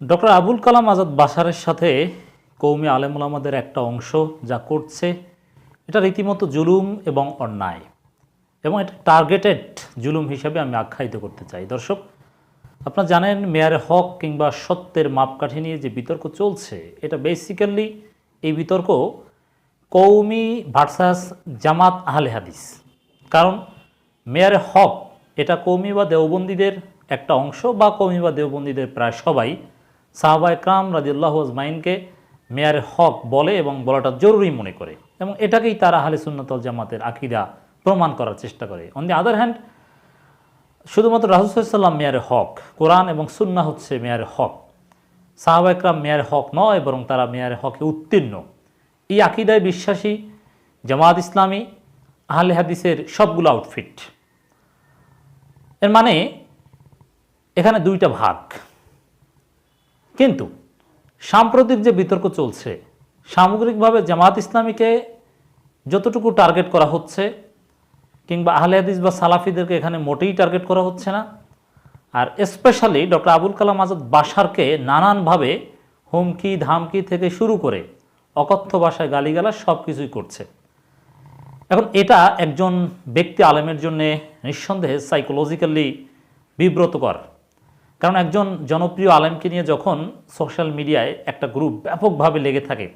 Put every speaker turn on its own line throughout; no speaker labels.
Doctor Abul Kalam Azad বাসারের সাথে কৌমি আলেমুলামাদের একটা অংশ যা করছে। এটা রীতিমতো জুলুম এবং অন্যায় এবং এটা টার্গেটেড জুলুম হিসাবে আমি আখ্যায়িত করতে চাই। দর্শক, আপনারা জানেন মেয়ারে হক কিংবা সত্যের মাপকাঠি নিয়ে যে বিতর্ক চলছে, এটা বেসিক্যালি এই বিতর্ক কৌমি ভার্সাস জামাত আহলে হাদিস। কারণ মেয়ারে হক এটা কৌমি বা দেওবন্দীদের একটা অংশ বা কৌমি বা দেওবন্দীদের প্রায় সবাই সাহাবা একরাম রাজিউল্লাহ আজমাইনকে মেয়ারে হক বলে এবং বলাটা জরুরি মনে করে এবং এটাকেই তারা আহলে সুন্নতল জামাতের আকিদা প্রমাণ করার চেষ্টা করে। অন দি আদার হ্যান্ড শুধুমাত্র রাহুসাল্লাম মেয়ারে হক, কোরআন এবং সুন্না হচ্ছে মেয়ারে হক। সাহাবা একরাম মেয়ারে হক নয়, বরং তারা মেয়ারে হকে উত্তীর্ণ। এই আকিদায় বিশ্বাসী জামাত ইসলামী আহলে হাদিসের সবগুলো আউটফিট এর মানে এখানে দুইটা ভাগ। কিন্তু সাম্প্রতিক যে বিতর্ক চলছে, সামগ্রিকভাবে জামাত ইসলামীকে যতটুকু টার্গেট করা হচ্ছে, কিংবা আহলে হাদিস বা সালাফিদেরকে এখানে মোটেই টার্গেট করা হচ্ছে না, আর স্পেশালি ডক্টর আবুল কালাম আজাদ বাসারকে নানানভাবে হুমকি, ধামকি থেকে শুরু করে অকথ্য ভাষায় গালিগালাজ সব কিছুই করছে। এখন এটা একজন ব্যক্তি আলেমের জন্যে নিঃসন্দেহে সাইকোলজিক্যালি বিব্রতকর। কারণ একজন জনপ্রিয় আলেমকে নিয়ে যখন সোশ্যাল মিডিয়ায় একটা গ্রুপ ব্যাপকভাবে লেগে থাকে,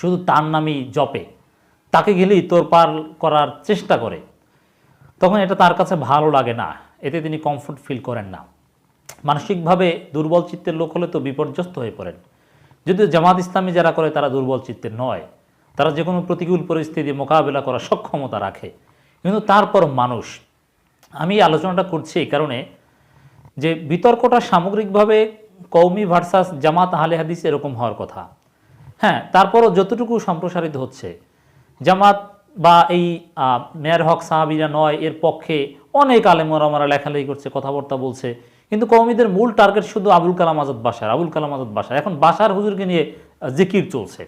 শুধু তার নামই জপে, তাকে গেলেই তোরপার করার চেষ্টা করে, তখন এটা তার কাছে ভালো লাগে না। এতে তিনি কমফোর্ট ফিল করেন না। মানসিকভাবে দুর্বল চিত্তের লোক হলে তো বিপর্যস্ত হয়ে পড়েন। যদিও জামাত ইসলামী যারা করে, তারা দুর্বল চিত্তের নয়। তারা যে কোনো প্রতিকূল পরিস্থিতি মোকাবেলা করার সক্ষমতা রাখে। কিন্তু তারপর মানুষ, আমি আলোচনাটা করছি এই কারণে যে বিতর্কটা সামগ্রিকভাবে কৌমি ভার্সাস জামাত আহলে হাদিস এরকম হওয়ার কথা। হ্যাঁ তারপরও যতটুকু সম্প্রসারিত হচ্ছে, জামাত বা এই মেয়ার হক সাহাবিরা নয়, এর পক্ষে অনেক আলেমরা লেখালেখি করছে, কথাবার্তা বলছে। কিন্তু কৌমিদের মূল টার্গেট শুধু আবুল কালাম আজাদ বাসার আবুল কালাম আজাদ বাসার এখন বাসার হুজুরকে নিয়ে জিকির চলছে।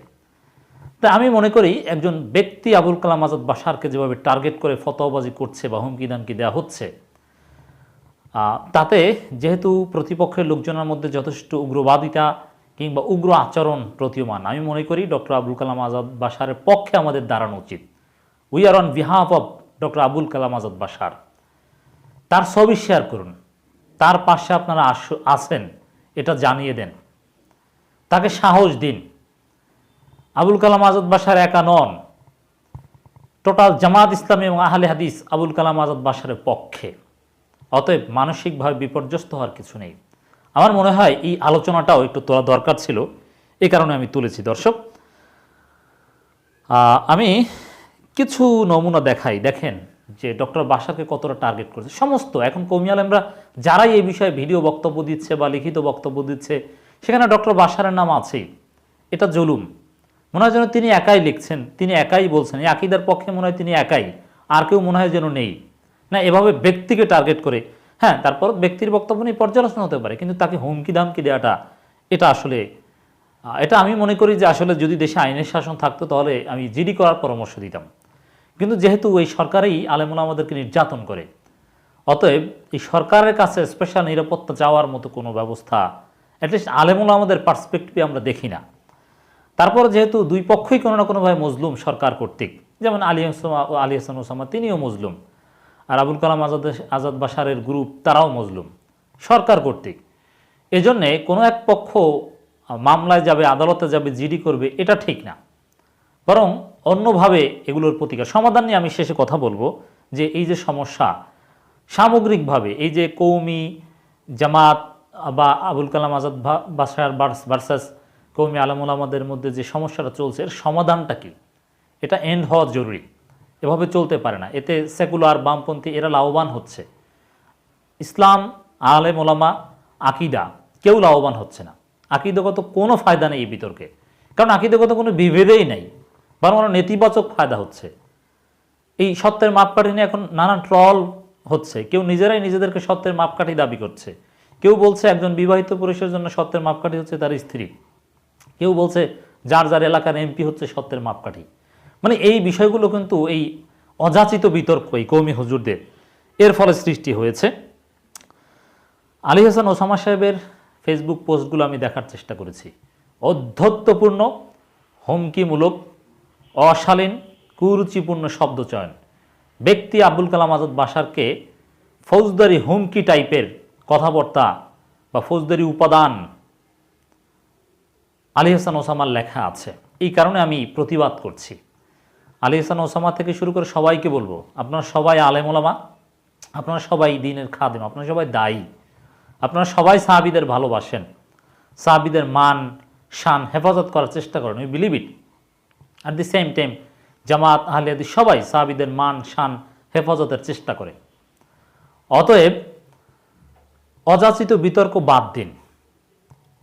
তা আমি মনে করি একজন ব্যক্তি আবুল কালাম আজাদ বাসারকে যেভাবে টার্গেট করে ফতোয়াবাজি করছে বা হুমকি দামকি দেওয়া হচ্ছে তাতে যেহেতু প্রতিপক্ষের লোকজনের মধ্যে যথেষ্ট উগ্রবাদিতা কিংবা উগ্র আচরণ প্রতীয়মান, আমি মনে করি ডক্টর আবুল কালাম আজাদ বাসারের পক্ষে আমাদের দাঁড়ানো উচিত। We are on behalf of doctor Abul Kalam Azad Basar তার ছবি শেয়ার করুন। তার পাশে আপনারা আস- আছেন, এটা জানিয়ে দেন। তাকে সাহস দিন। আবুল কালাম আজাদ বাসার একা নন। টোটাল জামাত ইসলামী এবং আহলে হাদিস আবুল কালাম আজাদ বাসারের পক্ষে। অতএব মানসিকভাবে বিপর্যস্ত হওয়ার কিছু নেই। আমার মনে হয় এই আলোচনাটাও একটু তোলা দরকার ছিল এই কারণে আমি তুলেছি, দর্শক। আমি কিছু নমুনা দেখাই। দেখেন যে ডক্টর বাসাকে কতটা টার্গেট করছে। সমস্ত, এখন কৌমি আলেমরা যারাই এই বিষয়ে ভিডিও বক্তব্য দিচ্ছে বা লিখিত বক্তব্য দিচ্ছে, সেখানে ডক্টর বাসারের নাম আছেই এটা জুলুম। মনে হয় যেন তিনি একাই লিখছেন, তিনি একাই বলছেন। এই আকিদার পক্ষে মনে হয় তিনি একাই। আর কেউ মনে হয় যেন নেই। না, এভাবে ব্যক্তিকে টার্গেট করে। হ্যাঁ তারপর ব্যক্তির বক্তব্য নিয়ে পর্যালোচনা হতে পারে, কিন্তু তাকে হুমকি, দামকি দেওয়াটা, এটা আসলে এটা আমি মনে করি যে আসলে যদি দেশে আইনের শাসন থাকতো তাহলে আমি জিডি করার পরামর্শ দিতাম। কিন্তু যেহেতু ওই সরকারই আলেমুল আমাদেরকে নির্যাতন করে, অতএব এই সরকারের কাছে স্পেশাল নিরাপত্তা চাওয়ার মতো কোনো ব্যবস্থা অ্যাটলিস্ট আলেমুল আমাদের পার্সপেক্টিভে আমরা দেখি না। তারপর যেহেতু দুই পক্ষই কোনো না কোনোভাবে মজলুম সরকার কর্তৃক, যেমন আলী হাসান আলী হাসান ওসামা তিনিও মজলুম আর আবুল কালাম আজাদ আজাদ বাসারের গ্রুপ তারাও মজলুম, সরকার কর্তৃক। এজন্যে কোনো এক পক্ষ মামলায় যাবে, আদালতে যাবে, জিডি করবে, এটা ঠিক না। বরং অন্যভাবে এগুলোর প্রতিকার। সমাধান নিয়ে আমি শেষে কথা বলব যে এই যে সমস্যা, সামগ্রিকভাবে এই যে কৌমি জামাত বা আবুল কালাম আজাদ বাসার ভার্সাস কৌমি আলমুল আমাদের মধ্যে যে সমস্যাটা চলছে, এর সমাধানটা কি? এটা এন্ড হওয়া জরুরি। এভাবে চলতে পারে না। এতে সেকুলার বামপন্থী এরা লাভবান হচ্ছে। ইসলাম, আলেম, ওলামা, আকিদা কেউ লাভবান হচ্ছে না। আকিদগত কোনো ফায়দা নেই এই বিতর্কে। কারণ আকিদগত কোনো বিভেদেই নেই। বরং নেতিবাচক ফায়দা হচ্ছে। এই সত্যের মাপকাঠি নিয়ে এখন নানান ট্রল হচ্ছে। কেউ নিজেরাই নিজেদেরকে সত্যের মাপকাঠি দাবি করছে। কেউ বলছে একজন বিবাহিত পুরুষের জন্য সত্যের মাপকাঠি হচ্ছে তার স্ত্রী। কেউ বলছে যার যার এলাকার এমপি হচ্ছে সত্যের মাপকাঠি। মানে এই বিষয়গুলো কিন্তু এই অযাচিত বিতর্ক, এই কৌমি হুজুরদের, এর ফলে সৃষ্টি হয়েছে। আলী হাসান ওসামা সাহেবের ফেসবুক পোস্টগুলো আমি দেখার চেষ্টা করেছি। অধ্যত্বপূর্ণ হুমকিমূলক, অশালীন, কুরুচিপূর্ণ শব্দচয়ন ব্যক্তি আব্দুল কালাম আজাদ বাসারকে ফৌজদারি হুমকি টাইপের কথাবার্তা বা ফৌজদারি উপাদান আলী হাসান ওসামার লেখা আছে। এই কারণে আমি প্রতিবাদ করছি। আলী হাসান ওসামা থেকে শুরু করে সবাইকে বলব, আপনারা সবাই আলেমোলামা আপনারা সবাই দিনের খাদেম, আপনারা সবাই দায়ী, আপনারা সবাই সাহাবিদের ভালোবাসেন, সাহাবিদের মান, শান হেফাজত করার চেষ্টা করেন we believe it at the same time জামাত আহলিয়াদি সবাই সাহাবিদের মান, শান হেফাজতের চেষ্টা করে। অতএব অযাচিত বিতর্ক বাদ দিন।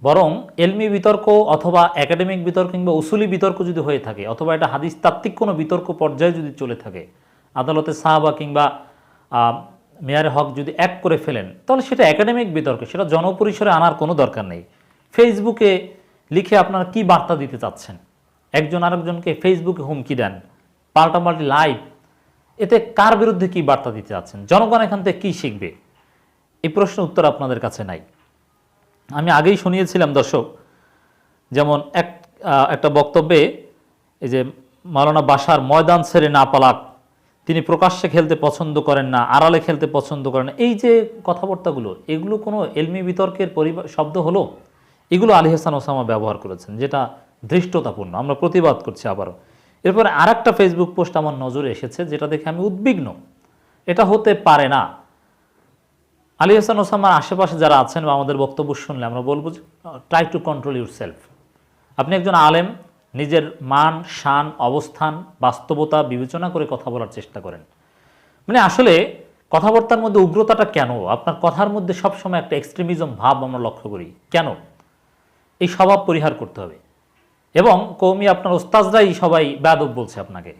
বরং এলমি বিতর্ক অথবা একাডেমিক বিতর্ক কিংবা উসুলি বিতর্ক যদি হয়ে থাকে, অথবা এটা হাদিস তাত্ত্বিক কোনো বিতর্ক পর্যায়ে যদি চলে থাকে, আদালতে সাহাবা কিংবা মেয়ারে হক যদি এক করে ফেলেন, তাহলে সেটা একাডেমিক বিতর্ক, সেটা জনপরিসরে আনার কোনো দরকার নেই। ফেসবুকে লিখে আপনারা কি বার্তা দিতে চাচ্ছেন? একজন আরেকজনকে ফেসবুকে হুমকি দেন, পাল্টাপাল্টি লাইভ, এতে কার বিরুদ্ধে কি বার্তা দিতে চাচ্ছেন? জনগণ এখান থেকে কী শিখবে? এই প্রশ্নের উত্তর আপনাদের কাছে নাই। আমি আগেই শুনিয়েছিলাম, দর্শক, যেমন এক একটা বক্তব্যে, এই যে মালানা বাসার ময়দান ছেড়ে না পালাক, তিনি প্রকাশ্যে খেলতে পছন্দ করেন না, আড়ালে খেলতে পছন্দ করেন না, এই যে কথাবার্তাগুলো, এগুলো কোনো এলমি বিতর্কের পরিবার শব্দ হলো? এগুলো আলী হাসান ওসামা ব্যবহার করেছেন, যেটা ধৃষ্টতাপূর্ণ, আমরা প্রতিবাদ করছি আবারও। এরপরে আর একটা ফেসবুক পোস্ট আমার নজরে এসেছে, যেটা দেখে আমি উদ্বিগ্ন। এটা হতে পারে না। আলী হাসান ওসামার আশেপাশে যারা আছেন বা আমাদের বক্তব্য শুনলে আমরা বলব যে try to control your self আপনি একজন আলেম, নিজের মান, শান, অবস্থান, বাস্তবতা বিবেচনা করে কথা বলার চেষ্টা করেন। মানে আসলে কথাবার্তার মধ্যে উগ্রতাটা কেন? আপনার কথার মধ্যে সবসময় একটা এক্সট্রিমিজম ভাব আমরা লক্ষ্য করি। কেন? এই স্বভাব পরিহার করতে হবে। এবং কৌমি আপনার ওস্তাজরাই সবাই বেয়াদব বলছে আপনাকে।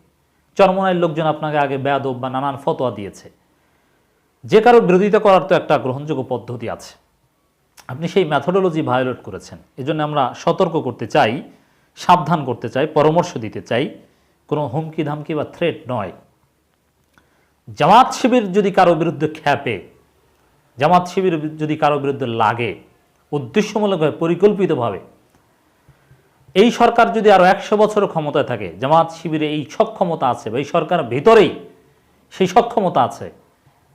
চরমনায়ের লোকজন আপনাকে আগে বেয়াদব বা নানান ফতোয়া দিয়েছে। যে কারও বিরোধিতা করার তো একটা গ্রহণযোগ্য পদ্ধতি আছে। আপনি সেই ম্যাথোডোলজি ভায়োলেট করেছেন। এজন্য আমরা সতর্ক করতে চাই, সাবধান করতে চাই, পরামর্শ দিতে চাই। কোনো হুমকি ধামকি বা থ্রেট নয়। জামাত শিবির যদি কারও বিরুদ্ধে খ্যাপে জামাত শিবির যদি কারও বিরুদ্ধে লাগে, উদ্দেশ্যমূলকভাবে, পরিকল্পিতভাবে, এই সরকার যদি আরও একশো বছর ক্ষমতায় থাকে, জামাত শিবিরে এই সক্ষমতা আছে বা এই সরকার ভিতরেই সেই সক্ষমতা আছে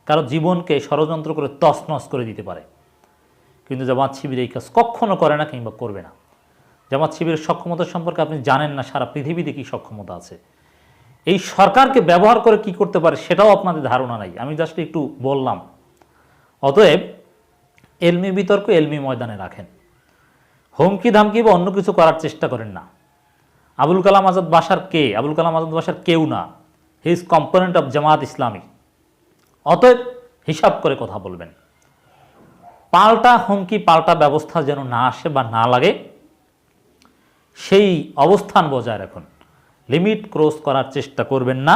কারও জীবনকে ষড়যন্ত্র করে তছনছ করে দিতে পারে। কিন্তু জামাত শিবির এই কাজ কখনো করে না কিংবা করবে না। জামাত শিবিরের সক্ষমতা সম্পর্কে আপনি জানেন না, সারা পৃথিবীতে কী সক্ষমতা আছে। এই সরকারকে ব্যবহার করে কি করতে পারে সেটাও আপনাদের ধারণা নাই। আমি জাস্ট একটু বললাম। অতএব, এলমি বিতর্ক এলমি ময়দানে রাখেন। হুমকি ধামকি বা অন্য কিছু করার চেষ্টা করেন না। আবুল কালাম আজাদ বাসার কে? আবুল কালাম আজাদ বাসার কেউ না। He is component of Jamaat Islami. অতএব হিসাব করে কথা বলবেন। পাল্টা হুমকি, পাল্টা ব্যবস্থা যেন না আসে বা না লাগে, সেই অবস্থান বজায় রাখুন। লিমিট ক্রস করার চেষ্টা করবেন না,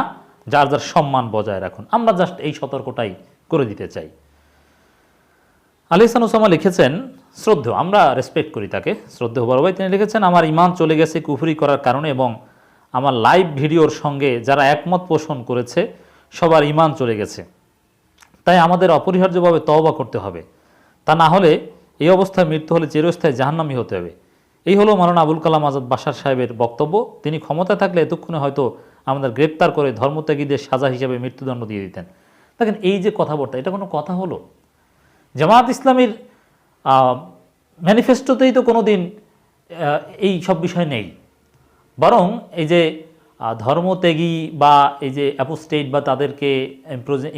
যার যার সম্মান বজায় রাখুন। আমরা জাস্ট এই সতর্কটাই করে দিতে চাই। আলী হাসান ওসামা লিখেছেন শ্রদ্ধ আমরা রেসপেক্ট করি তাকে। শ্রদ্ধ বড় ভাই, তিনি লিখেছেন, আমার ইমান চলে গেছে কুফরি করার কারণে এবং আমার লাইভ ভিডিওর সঙ্গে যারা একমত পোষণ করেছে, সবার ইমান চলে গেছে। তাই আমাদের অপরিহার্যভাবে তওবা করতে হবে। তা না হলে এই অবস্থায় মৃত্যু হলে চিরস্থায়ী জাহান্নামী হতে হবে। এই হলো মারানা আবুল কালাম আজাদ বাসার সাহেবের বক্তব্য। তিনি ক্ষমতা থাকলে এতক্ষণে হয়তো আমাদের গ্রেপ্তার করে ধর্মত্যাগীদের সাজা হিসেবে মৃত্যুদণ্ড দিয়ে দিতেন। দেখেন, এই যে কথাবার্তা, এটা কোনো কথা হলো? জামাত ইসলামীর ম্যানিফেস্টোতেই তো কোনো দিন এই সব বিষয় নেই। বরং এই যে ধর্মত্যাগী বা এই যে অ্যাপোস্টেট বা তাদেরকে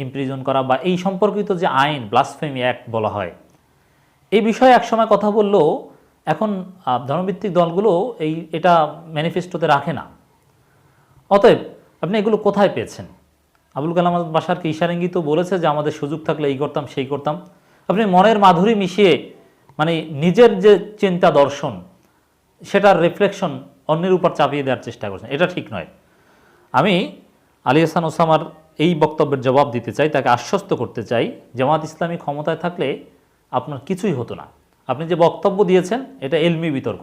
ইমপ্রিজন করা বা এই সম্পর্কিত যে আইন ব্লাসফেমি অ্যাক্ট বলা হয়, এই বিষয়ে একসময় কথা বললেও এখন ধর্মভিত্তিক দলগুলো এই, এটা ম্যানিফেস্টোতে রাখে না। অতএব, আপনি এগুলো কোথায় পেয়েছেন? আবুল কালাম বাসারকে তো বলেছে যে, আমাদের সুযোগ থাকলে এই করতাম, সেই করতাম। আপনি মনের মাধুরী মিশিয়ে মানে নিজের যে চিন্তা দর্শন, সেটার রিফ্লেকশন অন্যের উপর চাপিয়ে দেওয়ার চেষ্টা করছেন। এটা ঠিক নয়। আমি আলী হাসান ওসামার এই বক্তব্যের জবাব দিতে চাই, তাকে আশ্বস্ত করতে চাই, জামাত ইসলামী ক্ষমতায় থাকলে আপনার কিছুই হতো না। আপনি যে বক্তব্য দিয়েছেন, এটা এলমি বিতর্ক।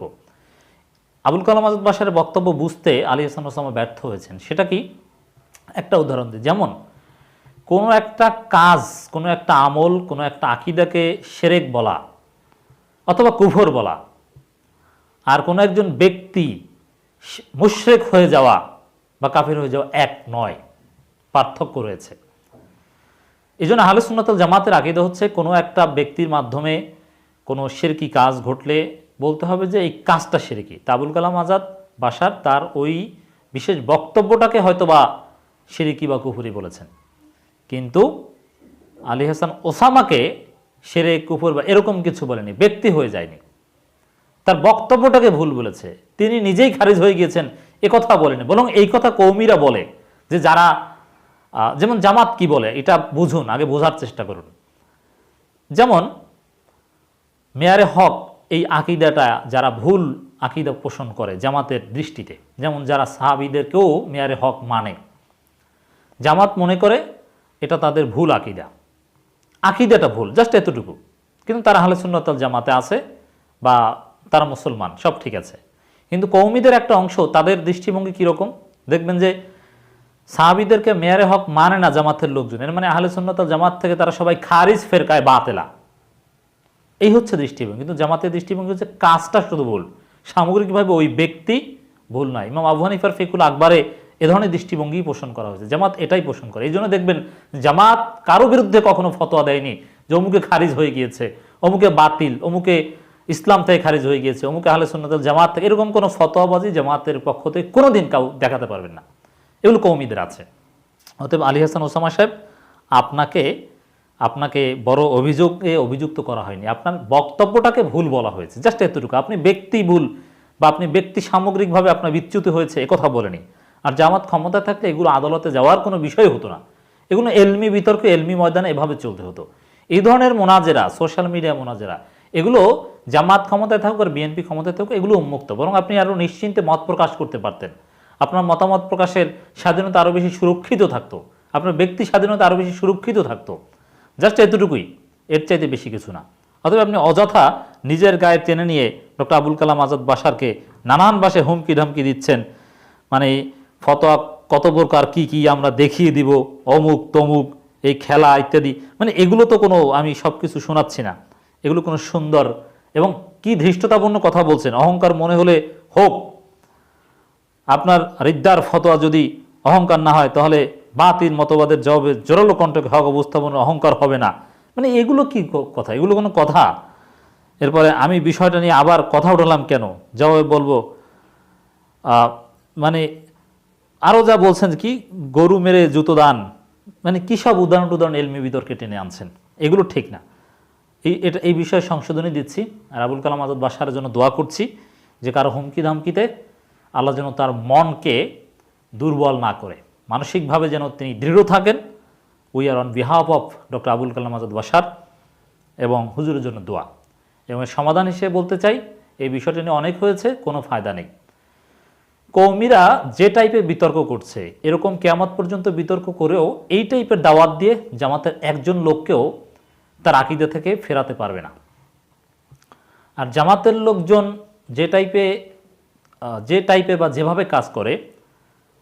আবুল কালাম আজাদ বাসার বক্তব্য বুঝতে আলী হাসান ওসামা ব্যর্থ হয়েছেন। সেটা কি? একটা উদাহরণ দিই। যেমন, কোনো একটা কাজ, কোনো একটা আমল, কোনো একটা আকিদাকে সেরেক বলা অথবা কুফর বলা, আর কোনো একজন ব্যক্তি মুশরেক হয়ে যাওয়া বা কাফির হয়ে যাওয়া এক নয়। পার্থক্য রয়েছে। এই জন্য আহলে সুন্নাতুল জামাতের আকিদা হচ্ছে কোনো একটা ব্যক্তির মাধ্যমে কোনো শিরকি কাজ ঘটলে বলতে হবে যে এই কাজটা শিরকি। তাবুল কালাম আজাদ বাসার তার ওই বিশেষ বক্তব্যটাকে হয়তো বা শিরিকি বা কুফুরি বলেছেন। কিন্তু আলী হাসান ওসামাকে সেরে কুফুর বা এরকম কিছু বলেনি, ব্যক্তি হয়ে যায়নি। তার বক্তব্যটাকে ভুল বলেছে। তিনি নিজেই খারিজ হয়ে গিয়েছেন, এ কথা বলেনি। বরং এই কথা কৌমিরা বলে যে যারা যেমন জামাত কি বলে, এটা বুঝুন, আগে বোঝার চেষ্টা করুন। যেমন, মেয়ারে হক, এই আকিদাটা যারা ভুল আকিদা পোষণ করে জামাতের দৃষ্টিতে, যেমন যারা সাহাবিদেরকেও মেয়ারে হক মানে। জামাত মনে করে এটা তাদের ভুল আকিদা। আকিদাটা ভুল, জাস্ট এতটুকু। কিন্তু তারা হালে সুন্নতাল জামাতে আছে বা তারা মুসলমান, সব ঠিক আছে। কিন্তু কৌমিদের একটা অংশ তাদের দৃষ্টিভঙ্গি কীরকম? দেখবেন যে সাহাবিদেরকে মেয়ারে হক মানে না জামাতের লোকজন। এর মানে আহলে সুন্নতাল জামাত থেকে তারা সবাই খারিজ ফেরকায় বাতেলা। এই হচ্ছে দৃষ্টিভঙ্গি। কিন্তু জামাতের দৃষ্টিভঙ্গি হচ্ছে কাজটা শুধু ভুল। সামগ্রিকভাবে ওই ব্যক্তি ভুল নয়। ইমাম আবু হানিফার ফিকুল আকবরে এ ধরনের দৃষ্টিভঙ্গি পোষণ করা হয়েছে। জামাত এটাই পোষণ করে। এই জন্য দেখবেন জামাত কারও বিরুদ্ধে কখনো ফতোয়া দেয়নি যে অমুকে খারিজ হয়ে গিয়েছে, অমুকে বাতিল, অমুকে ইসলাম থেকে খারিজ হয়ে গিয়েছে, অমুক আহলে সুন্নতাল জামাত থেকে, এরকম কোনো ফতোয়াবাজি জামাতের পক্ষ থেকে কোনোদিন কাউ দেখাতে পারবেন না। এগুলো কৌমিদের আছে। অতএব আলী হাসান ওসামা সাহেব, আপনাকে আপনাকে বড় অভিযোগে অভিযুক্ত করা হয়নি। আপনার বক্তব্যটাকে ভুল বলা হয়েছে, জাস্ট এতটুকু। আপনি ব্যক্তি ভুল বা আপনি ব্যক্তি সামগ্রিকভাবে আপনার বিচ্যুতি হয়েছে কথা বলেনি। আর জামাত ক্ষমতা থাকলে এগুলো আদালতে যাওয়ার কোনো বিষয় হতো না। এগুলো এলমি বিতর্ক, এলমি ময়দানে এভাবে চলতে হতো। এই ধরনের মোনাজেরা, সোশ্যাল মিডিয়া মোনাজেরা, এগুলো জামাত ক্ষমতায় থাকুক আর বিএনপি ক্ষমতায় থাকুক, এগুলো উন্মুক্ত। বরং আপনি আরও নিশ্চিন্তে মত প্রকাশ করতে পারতেন। আপনার মতামত প্রকাশের স্বাধীনতা আরও বেশি সুরক্ষিত থাকতো। আপনার ব্যক্তি স্বাধীনতা আরও বেশি সুরক্ষিত থাকতো। জাস্ট এতটুকুই। এর চাইতে বেশি কিছু না। অথবা আপনি অযথা নিজের গায়ে টেনে নিয়ে ডক্টর আবুল কালাম আজাদ বাসারকে নানান বাসে হুমকি ধমকি দিচ্ছেন। মানে ফতোয়া কত প্রকার, কি কি আমরা দেখিয়ে দিব, অমুক, তমুক, এই খেলা ইত্যাদি। মানে এগুলো তো কোনো আমি সব কিছু শোনাচ্ছি না। এগুলো কোনো সুন্দর এবং কি ধৃষ্টতাপূর্ণ কথা বলছেন? অহংকার মনে হলে হোক। আপনার রিদ্দার ফতোয়া যদি অহংকার না হয়, তাহলে বাতিল মতবাদের জবাবে জোরালো কণ্ঠকে হক উপস্থাপনের অহংকার হবে না। মানে এগুলো কি কথা? এগুলো কোনো কথা? এরপরে আমি বিষয়টা নিয়ে আবার কথা উঠালাম কেন? জবাবে বলব মানে আরও যা বলছেন কি, গরু মেরে জুতো দান। মানে কী সব উদাহরণ উদাহরণ এলমি বিতর্কে টেনে আনছেন? এগুলো ঠিক না। এই এটা এই বিষয়ে সংশোধনী দিচ্ছি। আর আবুল কালাম আজাদ বাসার জন্য দোয়া করছি যে কারও হুমকি ধামকিতে আল্লাহ যেন তার মনকে দুর্বল না করে। মানসিকভাবে যেন তিনি দৃঢ় থাকেন। We are on behalf of doctor Abul Kalam Azad Basar এবং হুজুরের জন্য দোয়া। এবং সমাধান হিসেবে বলতে চাই, এই বিষয়টা নিয়ে অনেক হয়েছে, কোনো ফায়দা নেই। কৌমিরা যে টাইপের বিতর্ক করছে, এরকম কেয়ামত পর্যন্ত বিতর্ক করেও এই টাইপের দাওয়াত দিয়ে জামাতের একজন লোককেও তার আকিদা থেকে ফেরাতে পারবে না। আর জামাতের লোকজন যে টাইপে যে টাইপে বা যেভাবে কাজ করে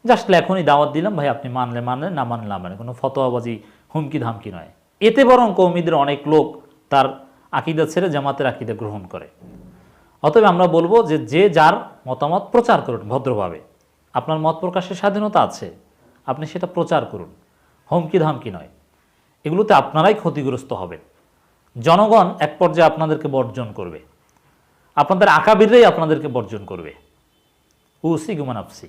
জাস্ট এখনই দাওয়াত দিলাম, ভাই, আপনি মানলে মানলে, না মানলে মানে কোনো ফতোয়াবাজি হুমকি ধামকি নয়। এতে বরং কৌমিদের অনেক লোক তার আকিদা ছেড়ে জামাতের আকিদা গ্রহণ করে। অতএব আমরা বলব যে যে যার মতামত প্রচার করুন ভদ্রভাবে। আপনার মত প্রকাশের স্বাধীনতা আছে, আপনি সেটা প্রচার করুন। হুমকি ধামকি নয়। এগুলোতে আপনারাই ক্ষতিগ্রস্ত হবেন। জনগণ এক পর্যায়ে আপনাদেরকে বর্জন করবে। আপনাদের আকাবিররাই আপনাদেরকে বর্জন করবে। উসি গুমান আফসি